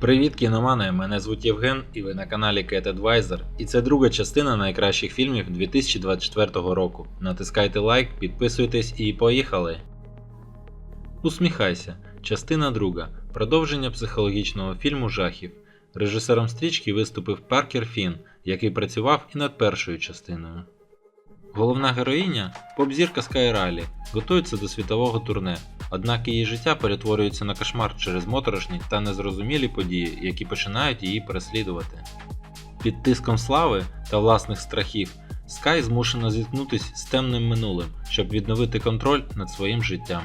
Привіт, кіномани! Мене звуть Євген, і ви на каналі Cat Advisor. І це друга частина найкращих фільмів 2024 року. Натискайте лайк, підписуйтесь і поїхали! Усміхайся. Частина друга. Продовження психологічного фільму жахів. Режисером стрічки виступив Паркер Фін, який працював і над першою частиною. Головна героїня поп-зірка Скайралі, готується до світового турне, однак її життя перетворюється на кошмар через моторошні та незрозумілі події, які починають її переслідувати. Під тиском слави та власних страхів Скай змушена зіткнутися з темним минулим, щоб відновити контроль над своїм життям.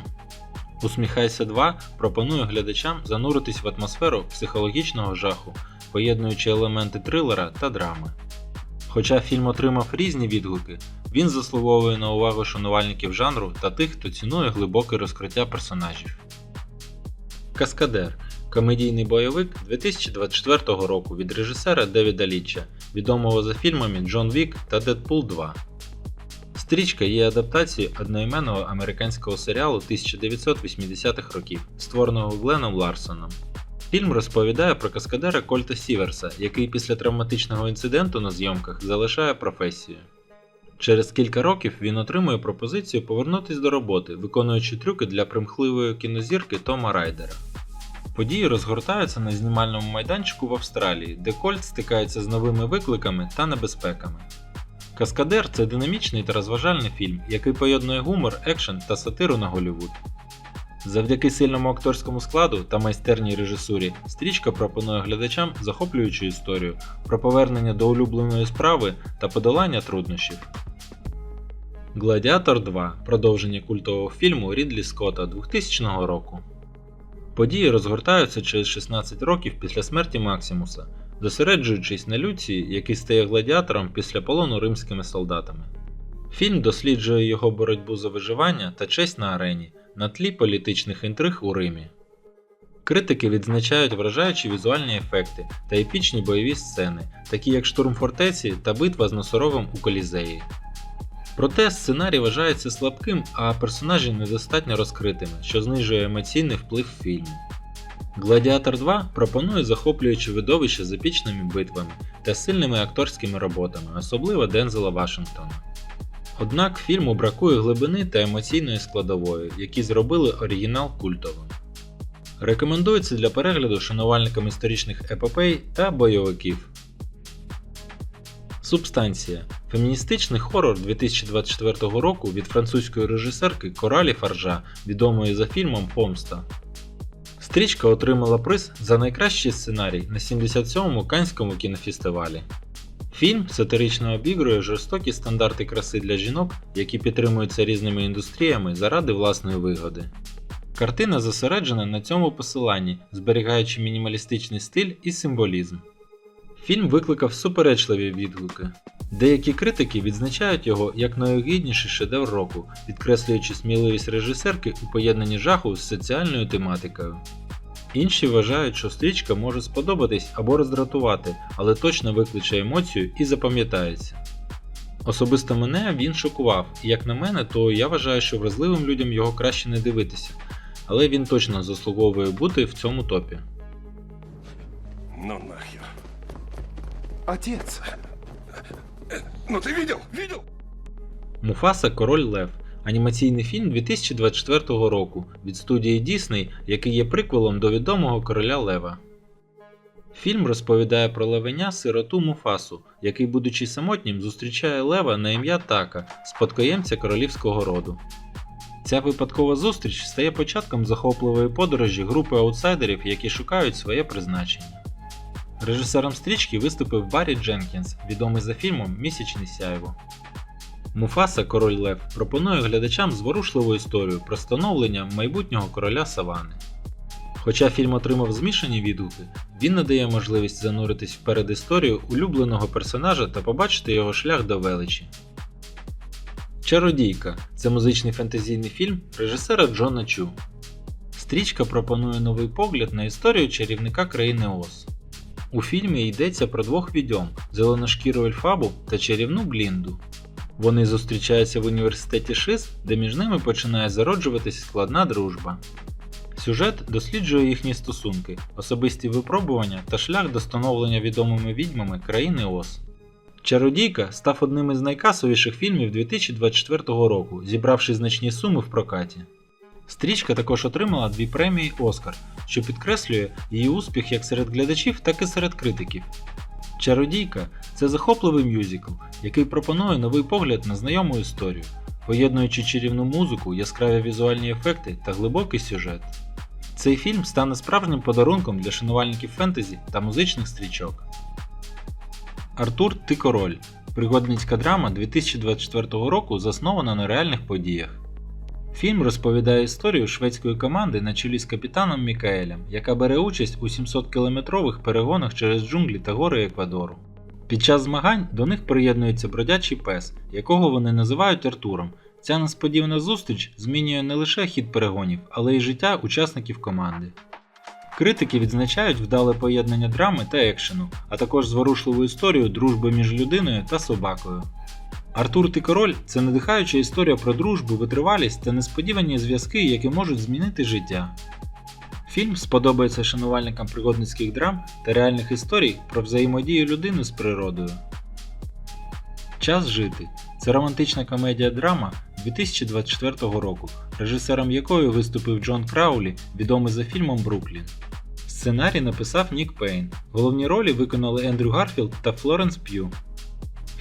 Усміхайся 2 пропонує глядачам зануритись в атмосферу психологічного жаху, поєднуючи елементи трилера та драми. Хоча фільм отримав різні відгуки, він заслуговує на увагу шанувальників жанру та тих, хто цінує глибоке розкриття персонажів. Каскадер комедійний бойовик 2024 року від режисера Девіда Ліча, відомого за фільмами Джон Вік та Дедпул 2. Стрічка є адаптацією одноіменного американського серіалу 1980-х років, створеного Гленом Ларсоном. Фільм розповідає про каскадера Кольта Сіверса, який після травматичного інциденту на зйомках залишає професію. Через кілька років він отримує пропозицію повернутися до роботи, виконуючи трюки для примхливої кінозірки Тома Райдера. Події розгортаються на знімальному майданчику в Австралії, де Кольт стикається з новими викликами та небезпеками. Каскадер це динамічний та розважальний фільм, який поєднує гумор, екшен та сатиру на Голлівуд. Завдяки сильному акторському складу та майстерній режисурі, стрічка пропонує глядачам захоплюючу історію про повернення до улюбленої справи та подолання труднощів. Гладіатор 2 продовження культового фільму Рідлі Скотта 2000 року. Події розгортаються через 16 років після смерті Максимуса, зосереджуючись на Люції, який стає гладіатором після полону римськими солдатами. Фільм досліджує його боротьбу за виживання та честь на арені на тлі політичних інтриг у Римі. Критики відзначають вражаючі візуальні ефекти та епічні бойові сцени, такі як штурм фортеці та битва з носорогом у колізеї. Проте сценарій вважається слабким, а персонажі недостатньо розкритими, що знижує емоційний вплив фільму. Гладіатор 2 пропонує захоплюючі видовища з епічними битвами та сильними акторськими роботами, особливо Дензела Вашингтона. Однак фільму бракує глибини та емоційної складової, які зробили оригінал культовим. Рекомендується для перегляду шанувальникам історичних епопей та бойовиків. Субстанція феміністичний хорор 2024 року від французької режисерки Коралі Фаржа, відомої за фільмом Помста. Стрічка отримала приз за найкращий сценарій на 77-му Канському кінофестивалі. Фільм сатирично обігрує жорстокі стандарти краси для жінок, які підтримуються різними індустріями заради власної вигоди. Картина зосереджена на цьому посиланні, зберігаючи мінімалістичний стиль і символізм. Фільм викликав суперечливі відгуки. Деякі критики відзначають його як найогідніший шедевр року, підкреслюючи сміливість режисерки у поєднанні жаху з соціальною тематикою. Інші вважають, що стрічка може сподобатись або роздратувати, але точно викличе емоцію і запам'ятається. Особисто мене він шокував, і як на мене, то я вважаю, що вразливим людям його краще не дивитися, але він точно заслуговує бути в цьому топі. Ну нахер. Отец, Ну ты видел? Видел? Муфаса Король Лев анімаційний фільм 2024 року від студії Disney, який є приквелом до відомого короля Лева. Фільм розповідає про левеня сироту Муфасу, який, будучи самотнім, зустрічає лева на ім'я Така, спадкоємця королівського роду. Ця випадкова зустріч стає початком захопливої подорожі групи аутсайдерів, які шукають своє призначення. Режисером стрічки виступив Баррі Дженкінс, відомий за фільмом Місячне сяйво. Муфаса Король Лев пропонує глядачам зворушливу історію про становлення майбутнього короля Савани. Хоча фільм отримав змішані відгуки, він надає можливість зануритись в передісторію улюбленого персонажа та побачити його шлях до величі. Чародійка це музичний фентезійний фільм режисера Джона Чу. Стрічка пропонує новий погляд на історію чарівника країни Оз. У фільмі йдеться про двох відьом зеленошкіру Ельфабу та чарівну Глінду. Вони зустрічаються в університеті Шиз, де між ними починає зароджуватись складна дружба. Сюжет досліджує їхні стосунки, особисті випробування та шлях до становлення відомими відьмами країни Оз. Чародійка став одним із найкасовіших фільмів 2024 року, зібравши значні суми в прокаті. Стрічка також отримала дві премії Оскар, що підкреслює її успіх як серед глядачів, так і серед критиків. Чародійка це захопливий мюзикл, який пропонує новий погляд на знайому історію, поєднуючи чарівну музику, яскраві візуальні ефекти та глибокий сюжет. Цей фільм стане справжнім подарунком для шанувальників фентезі та музичних стрічок. Артур Ти король. Пригодницька драма 2024 року заснована на реальних подіях. Фільм розповідає історію шведської команди на чолі з капітаном Мікаелем, яка бере участь у 700-кілометрових перегонах через джунглі та гори Еквадору. Під час змагань до них приєднується бродячий пес, якого вони називають Артуром. Ця несподівана зустріч змінює не лише хід перегонів, але й життя учасників команди. Критики відзначають вдале поєднання драми та екшену, а також зворушливу історію дружби між людиною та собакою. Артур Ти король це надихаюча історія про дружбу, витривалість та несподівані зв'язки, які можуть змінити життя. Фільм сподобається шанувальникам пригодницьких драм та реальних історій про взаємодію людини з природою. Час жити це романтична комедія-драма 2024 року, режисером якої виступив Джон Краулі, відомий за фільмом Бруклін. Сценарій написав Нік Пейн. Головні ролі виконали Ендрю Гарфілд та Флоренс П'ю.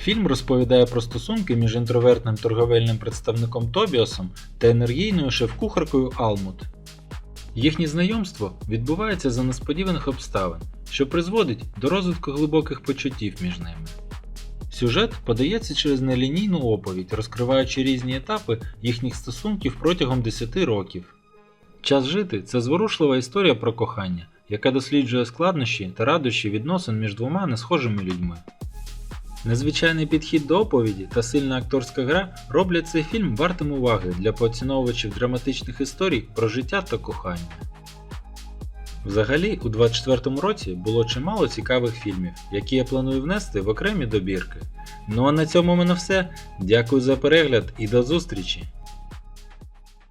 Фільм розповідає про стосунки між інтровертним торговельним представником Тобіасом та енергійною шеф-кухаркою Алмут. Їхнє знайомство відбувається за несподіваних обставин, що призводить до розвитку глибоких почуттів між ними. Сюжет подається через нелінійну оповідь, розкриваючи різні етапи їхніх стосунків протягом 10 років. Час жити це зворушлива історія про кохання, яка досліджує складнощі та радощі відносин між двома несхожими людьми. Незвичайний підхід до оповіді та сильна акторська гра роблять цей фільм вартим уваги для поціновувачів драматичних історій про життя та кохання. Взагалі, у 2024 році було чимало цікавих фільмів, які я планую внести в окремі добірки. Ну а на цьому в мене все. Дякую за перегляд і до зустрічі!